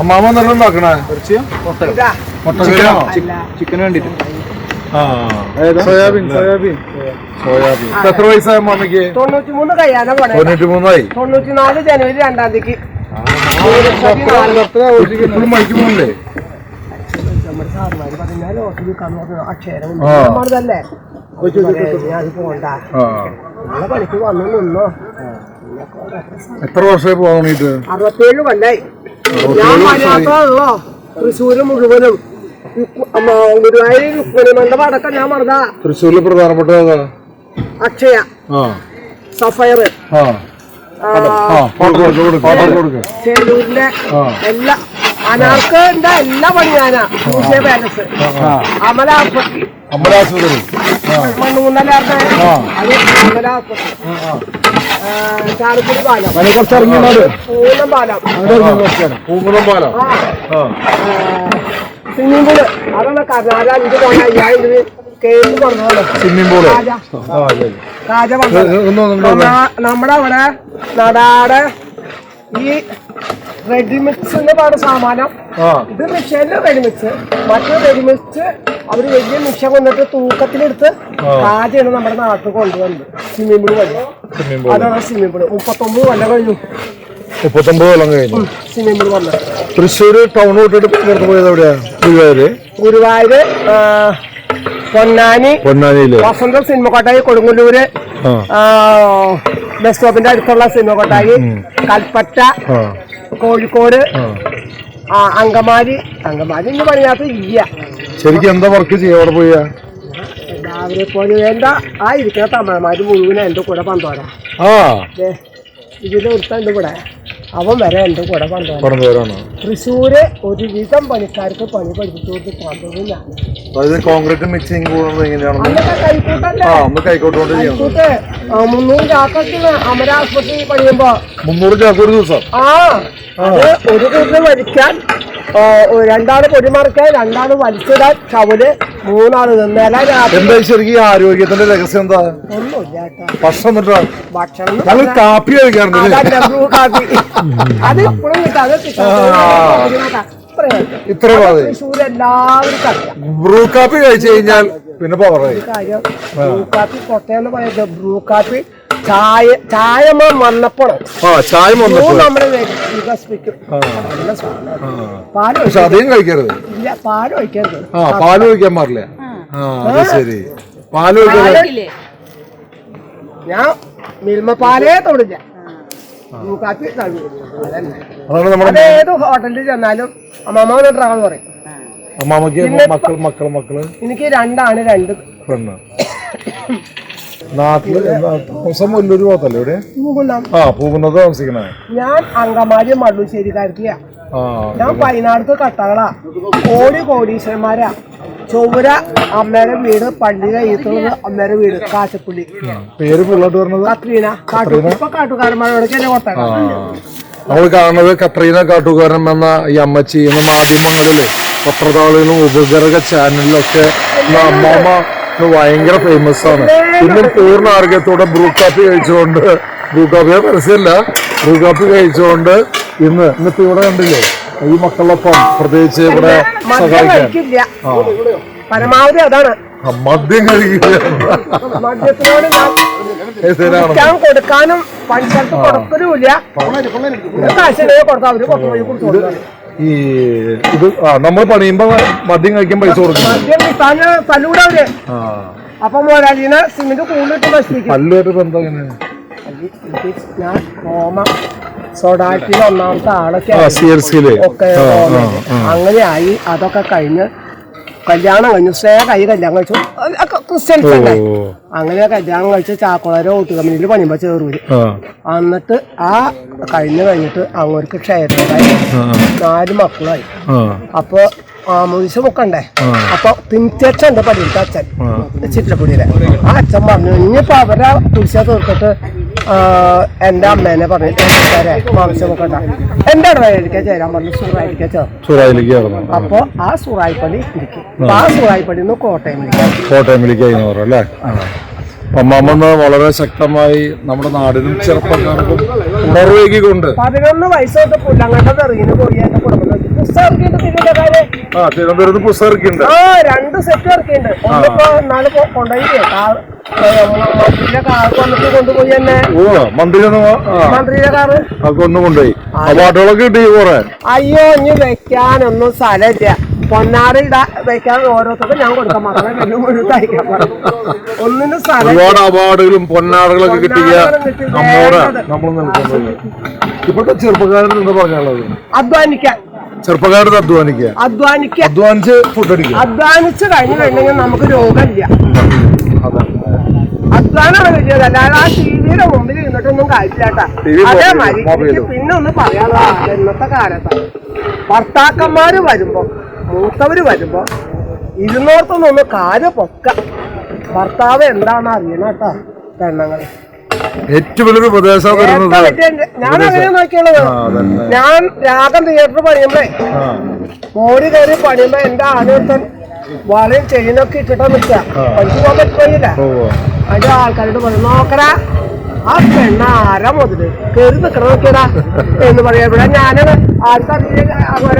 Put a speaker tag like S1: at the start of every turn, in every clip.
S1: അമ്മാമ നല്ല ഉണ്ടാക്കണേ?
S2: ഇതാ.
S1: മുട്ടക്കറിയാണോ
S3: ചിക്കന്? വേണ്ടിട്ട്.
S1: ആ. Soybean soybean. സോയാബീൻ. ഇപ്പൊ എത്ര വയസ്സായ അമ്മാമയ്ക്ക്
S2: തൊണ്ണൂറ്റി മൂന്ന് കഴിയാനാ പോണേ.
S1: തൊണ്ണൂറ്റി മൂന്നായി
S2: തൊണ്ണൂറ്റി നാല് ജനുവരി രണ്ടാം തീയതി.
S1: ഇപ്പോഴും മൈക്ക് എത്ര വർഷമായി പോകാൻ വേണ്ടിട്ട്
S2: അറുപത്തേഴ് കൊല്ലായി. ഞാൻ മലയാളത്തിലുള്ളോ തൃശ്ശൂര് മുഴുവനും. ഗുരുവായൂർ രുക്മിണിമണ്ഡപം അടക്കം ഞാൻ മറന്നാ.
S1: തൃശ്ശൂരിൽ പ്രധാനപ്പെട്ട
S2: അക്ഷയ. സഫയർ
S1: ആ.
S2: എല്ലാ അനാർക്ക് എല്ലാ പണിയാനാ. മ്യൂസിയം പാലസ് അമല
S1: അമലാസ്പത്രി
S2: മണ്ണുകുന്നല്ലാത്ത
S1: ആ.
S2: അത് അമല ആസ്പത്രി ചാലക്കുടി പാലം
S1: കുറച്ച്
S2: പാലം
S1: പൂങ്കുളം പാലം
S2: സ്വിമ്മിംഗ് പൂൾ അതാണ് കർണാടക അഞ്ച് പോണ അയ്യായിരം രൂപ കേസ് പറഞ്ഞോളൂ
S1: സ്വിമ്മിംഗ് പൂൾ
S2: രാജ
S1: ആ. ശരി
S2: രാജ
S1: ഇത്
S2: പറഞ്ഞത്
S1: ഒന്ന് ഒന്ന്
S2: നമ്മ- നമ്മുടെ അവിടെ നടാടെ ഈ റെഡിമിക്സ് എന്ന് പറയുന്ന സാമാനം ഇത് മിഷനിൽ റെഡിമിക്സ് മറ്റു റെഡിമിക്സ് അവർ വലിയ മിഷ കൊണ്ടിട്ട് തൂക്കത്തിലെടുത്ത് ആദ്യമാണ് നമ്മുടെ നാട്ടിൽ കൊണ്ടുവന്നത്. സ്വിമ്മിംഗ് പൂൾ വഴി. അതാണ് സ്വിമ്മിംഗ് പൂൾ മുപ്പത്തൊമ്പത് കൊല്ലം കഴിഞ്ഞു.
S1: മുപ്പത്തൊമ്പത് കൊല്ലം കഴിഞ്ഞു.
S2: സ്വിമ്മിംഗ് പൂൾ വന്നത്
S1: തൃശ്ശൂർ ടൗൺ തൊട്ടിട്ട് പുറത്ത് പോയത് എവിടെയാണ് ഗുരുവായൂര്?
S2: ഗുരുവായൂര് പൊന്നാനി
S1: പൊന്നാനിയിൽ.
S2: വസന്തം സിനിമ കൊട്ടായി കൊടുങ്ങല്ലൂര് ബസ് സ്റ്റോപ്പിന്റെ അടുത്തുള്ള സിനിമ കൊട്ടായി കൽപ്പറ്റ കോഴിക്കോട് അങ്കമാലി. അങ്കമാലി ഇന്ന് പണിയാത്ത ഇല്ല
S1: ശരിക്കും എന്താ വർക്ക് ചെയ്യാ? അവിടെ പോയാ?
S2: അമരാസ്പത്രി പോലെ വേണ്ട. ആ ഇരിക്കുന്ന തമിഴന്മാര് മുഴുവൻ എന്റെ കൂടെ പന്തോരാ.
S1: ആ.
S2: ദേ, ഇതിൽ ഒരുത്തുണ്ട് ഇവിടെ. അവൻ വരെ എന്റെ കൂടെ പന്തോരാ.
S1: പറഞ്ഞു പേരാണ്
S2: തൃശ്ശൂര് ഒരുവിധം പണിക്കാർക്ക് പണി പഠിപ്പിച്ചു കൊടുത്ത് പന്തോരും ഞാൻ.
S1: അതായത് കോൺക്രീറ്റ് മിക്സിങ് കൂടുന്നത് എങ്ങനെയാണ്
S2: അന്നൊക്കെ കൈക്കൂട്ടല്ലേ?
S1: ആ ഒന്ന് കൈക്കോട്ട് കൊണ്ട് ചെയ്യണം
S2: കൈക്കൂട്ട്. ആ, മുന്നൂറ് ചാക്കൊക്കെ അമര ആസ്പത്രി പണിയുമ്പോ.
S1: മുന്നൂറ് ചാക്ക് ഒരു ദിവസം?
S2: ആ അത് ഒരു കൂട്ടം വലിക്കാൻ രണ്ടാൾ പൊടിമറിക്കാൻ രണ്ടാൾ വലിച്ചിടാൻ ചവൽ മൂന്നാൾ
S1: എന്താ ശരിക്കും ആരോഗ്യത്തിന്റെ രഹസ്യം എന്താ? ഭക്ഷണം
S2: ഭക്ഷണം
S1: ഞങ്ങൾ കാപ്പി കഴിക്കാറുണ്ട്
S2: കാപ്പി. അത് ഇപ്പോഴും കിട്ടും അത്
S1: ഇത്ര
S2: തൃശ്ശൂർ
S1: ബ്രൂ കാപ്പി കഴിച്ചു കഴിഞ്ഞാൽ പിന്നെ പവറായി
S2: കാര്യം ബ്രൂ കാപ്പി കൊട്ടയെന്ന് പറയുന്നത് ബ്രൂ കാപ്പി ചായ ചായ നമ്മൾ വന്നപ്പോഴാണ്
S1: ആ ചായ
S2: വികസിപ്പിക്കും നല്ല സാധനം പാൽ
S1: പക്ഷെ അധികം കഴിക്കരുത്.
S2: ഇല്ല പാൽ ഒഴിക്കരുത്.
S1: ആ പാൽ ഒഴിക്കാൻ പാടില്ല. ആ അത് ശരി. പാൽ ഒഴിക്കരുത്
S2: ഞാൻ മിൽമ പാലേ തൊടില്ല. കാപ്പി
S1: അതാണ് നമ്മുടെ
S2: ഹോട്ടലിൽ ചെന്നാലും അമ്മമ്മ ട്രാവൽ പറയും.
S1: മക്കൾ മക്കൾ മക്കൾ?
S2: എനിക്ക് രണ്ടാണ് രണ്ട്.
S1: പെണ്ണ്. നാട്ടിൽ താമസം വലിയൊരു പോത്തല്ലേ ഇവിടെ? ആ പൂക്കുന്നത് താമസിക്കണേ.
S2: ഞാൻ അങ്കമാരി മള്ളുശ്ശേരിക്കാരത്തിയാ
S1: ആ
S2: ഞാൻ പതിനാടത്ത് കട്ടകളാ. കോടി കോടീശ്വരന്മാരാ. ചൊവ്വര അമ്മയുടെ വീട് പള്ളി കഴിയത്തുള്ളത് അമ്മയുടെ വീട് കാശപ്പുള്ളി.
S1: പേര് പിള്ളോട്ട് പറഞ്ഞത്?
S2: കത്രീന. കാട്ടു ഇപ്പൊ കാട്ടുകാരന്മാരോടൊക്കെ എന്നെ കൊട്ടാണ്
S1: നമ്മൾ കാണുന്നത് കത്രീന കാട്ടുകാരൻ എന്ന ഈ അമ്മച്ചി എന്ന മാധ്യമങ്ങളിൽ പത്രതാളുകളും ഉപഗ്രഹ ചാനലിലൊക്കെ അമ്മാമ്മ ഭയങ്കര ഫേമസ് ആണ്. പിന്നെ പൂർണ ആരോഗ്യത്തോടെ ബ്രൂ കാപ്പി കഴിച്ചുകൊണ്ട് ബ്രൂ കാപ്പിയെ പരസ്യമല്ല ബ്രൂ കാപ്പി കഴിച്ചുകൊണ്ട് ഇന്ന് ഇന്നിപ്പോ ഇവിടെ കണ്ടില്ലേ? ഈ മക്കളൊപ്പം പ്രത്യേകിച്ച് ഇവിടെ സഹായിക്കാൻ.
S2: പരമാവധി അതാണ്.
S1: മദ്യം കഴിക്കുക
S2: മദ്യത്തിനോട് ഞാൻ
S1: ഇതിനാണ്
S2: കുടിക്കാൻ കൊടുക്കാനും പഞ്ചായത്ത് കൊടുക്കലുമില്ല. കാശിനെ കൊടുത്താൽ അവർ പത്ത് വഴി കൊടുത്തു
S1: ഈ ഇത് ആ നമ്മൾ പണിയുമ്പോ മദ്യം കഴിക്കാൻ പൈസ കൊടുക്കും
S2: മദ്യം കിട്ടാന് തല്ലൂടെ അവർ.
S1: ആ.
S2: അപ്പൊ മുതലാളിനെ സിമെന്റ് കൂടുതലിട്ട് നശിപ്പിക്കും
S1: പല്ലുമായിട്ട് ബന്ധം എങ്ങനെ
S2: ഞാൻ റോമ സൊഡാറ്റിൽ ഒന്നാമത്തെ ആളൊക്കെ
S1: ആ സി
S2: ഒക്കെ അങ്ങനെയായി അതൊക്കെ കഴിഞ്ഞ് കല്യാണം കഴിഞ്ഞു. സ്നേഹ കൈ കല്യാണം കഴിച്ചു. ക്രിസ്ത്യൻസ് അങ്ങനെ കല്യാണം കഴിച്ച് ചാക്കോളാരെ ഓട്ട് കമ്പനിയിൽ പണിയുമ്പോ
S1: ചേർവര്
S2: എന്നിട്ട് ആ കഴിഞ്ഞ് കഴിഞ്ഞിട്ട് അങ്ങോട്ട് ക്ഷേത്രമായി നാല് മക്കളായി. അപ്പൊ ആമോദിച്ച് മുക്കണ്ടേ അപ്പൊ തിരിച്ചച്ഛന്റെ പടിയിലത്തെ അച്ഛൻ. ചിറ്റപ്പുടിയിലെ ആ അച്ഛൻ പറഞ്ഞു ഇനിയിപ്പോ അവരെ കുരിശ തീർത്തിട്ട് ആ, എന്റെ അമ്മേനെ പറഞ്ഞു "ഏ, മാംസം മുക്കണ്ട എന്റെ ഇടവേലിക്കാൻ ചേരാൻ പറഞ്ഞു സൂറായിരിക്കാൻ ചേർന്നു.
S1: സൂറായിലേക്ക്
S2: അപ്പൊ ആ സുറായിപ്പള്ളി ഇരിക്കും. ആ. സുറായിപ്പള്ളി നിന്ന് കോട്ടയം
S1: കോട്ടയം അമ്മാമ്മ വളരെ ശക്തമായി നമ്മുടെ നാടിനും ചെറുപ്പക്കാർക്കും ഉണർവേകിക്കൊണ്ട്
S2: പതിനൊന്ന് വയസ്സ് തൊട്ട് പുല്ലങ്ങട്ട പോയി എന്റെ കുടുംബം
S1: തിരുവനന്തപുരത്ത്. പുസ്തകം
S2: രണ്ട് സെറ്റ് ഇറക്കിയിട്ടുണ്ട്. ഒന്നിപ്പോ നാളെ കൊണ്ടുപോയി. കൊണ്ടുപോയി
S1: അവാർഡുകളൊക്കെ കിട്ടി കുറെ
S2: അയ്യോ ഇനി വെക്കാനൊന്നും സ്ഥലമില്ല. പൊന്നാറിൽ ഇടാ വെക്കാൻ ഓരോരുത്തർക്കും ഞാൻ കൊടുക്കാം. മക്കളെ ഒന്നിനും സ്ഥലം
S1: ഒരുപാട് അവാർഡുകളും പൊന്നാടുകളൊക്കെ കിട്ടിയ. നമ്മൾ നിൽക്കുന്നത്. ഇപ്പോഴത്തെ ചെറുപ്പക്കാരൻ എന്താ പറയാനുള്ളത്?
S2: അധ്വാനിക്കാൻ
S1: ചെറുപ്പക്കാരത് അധ്വാനിക്കുക.
S2: അധ്വാനിക്കുക
S1: അധ്വാനിച്ച് ഫുഡ് അടിക്കുക.
S2: അധ്വാനിച്ച് കഴിഞ്ഞു കഴിഞ്ഞാൽ നമുക്ക് രോഗമില്ല.
S1: അതാണ്
S2: അധ്വാനമാണ് വലിയത് അല്ലാതെ ആ ടിവിയുടെ മുമ്പിൽ ഇരുന്നിട്ടൊന്നും കാര്യമില്ലാട്ടാ
S1: TV മൊബൈലും,
S2: അതേമാതിരി
S1: മൊബൈലും.
S2: എനിക്ക് പിന്നെ ഒന്ന് പറയാനുള്ള ഇന്നത്തെ കാലത്ത്. ഭർത്താക്കന്മാര് വരുമ്പോ മൂത്തവര് വരുമ്പോ ഇരുന്നോർത്തൊന്നൊന്ന് കാൽ പൊക്ക. ഭർത്താവ് എന്താണെന്ന് അറിയണം കേട്ടോ പെണ്ണുങ്ങൾ.
S1: ഏറ്റവും വലിയൊരു ഉപദേശം
S2: ഞാൻ അങ്ങനെ നോക്കിയുള്ളത്.
S1: ആ, അതന്നെ.
S2: ഞാൻ രാഗം തിയേറ്റർ പണിയുമ്പേ
S1: ആ,
S2: മോടി കയറി പണിയുമ്പോ എന്റെ ആനൊരുത്തൻ വളയും ചെയിനൊക്കെ ഇട്ടിട്ടാ നിൽക്കുക പോകാൻ പറ്റില്ല. അതിന്റെ ആൾക്കാരോട് പറഞ്ഞു നോക്കടാ ആ പെണ്ണ ആരാ മുതൽ? കയറി നിക്കണ നോക്കിയടാ? എന്ന് പറയാ. ഇവിടെ ഞാനാണ് ആർക്കറിയില്ല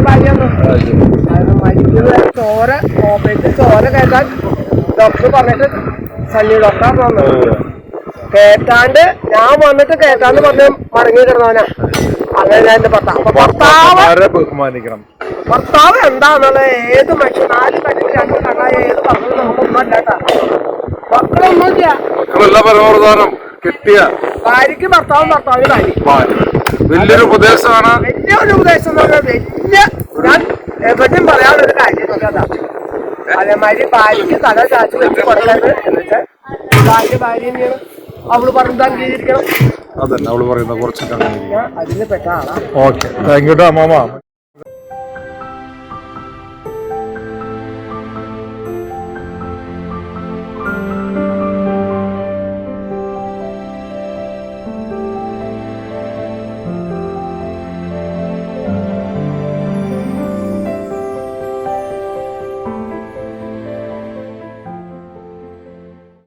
S2: ഭാര്യയാണ് മരിക്കുന്നത് ചോര ഓപ്പറേറ്റ് ചോര കേട്ടാൽ ഡോക്ടർ പറഞ്ഞിട്ട് സണ്ണി ഡോക്ടർ വന്നത്. കേട്ടാണ്ട് ഞാൻ വന്നിട്ട് കേട്ടാന്ന് പറഞ്ഞ് മടങ്ങി കിടന്നവനാ. അങ്ങനെ ഞാൻ എന്റെ ഭർത്താവ്. ഭർത്താവ്
S1: ബഹുമാനിക്കണം.
S2: ഭർത്താവ് എന്താണെന്നുള്ള ഏത് മനുഷ്യൻ? നാല് കണ്ണിന് രണ്ട് കണ്ണായ ഏത് പറഞ്ഞത്? നമുക്കൊന്നും അല്ലാട്ടാ. മക്കളൊന്നുമില്ല
S1: മക്കളെല്ലാം പരമപ്രധാനം കിട്ടിയ
S2: ഭാര്യക്ക് ഭർത്താവും ഭർത്താവിന് ഭാര്യ.
S1: വലിയൊരു ഉപദേശമാണ്.
S2: വലിയൊരു ഉപദേശം എന്ന് പറഞ്ഞാൽ വലിയ ഞാൻ എവിടെയും പറയാനുള്ളൊരു കാര്യം അതേമാതിരി ഭാര്യക്ക് തല ചാച്ചു വെച്ച് കൊടുക്കരുത് ഭാര്യ ഭാര്യ അവൾ പറഞ്ഞത് അംഗീകരിക്കണം.
S1: അതന്നെ അവൾ പറയുന്ന
S2: ഞാൻ അതിന് പെട്ട ആളാ.
S1: ഓക്കെ താങ്ക് യു അമ്മാമ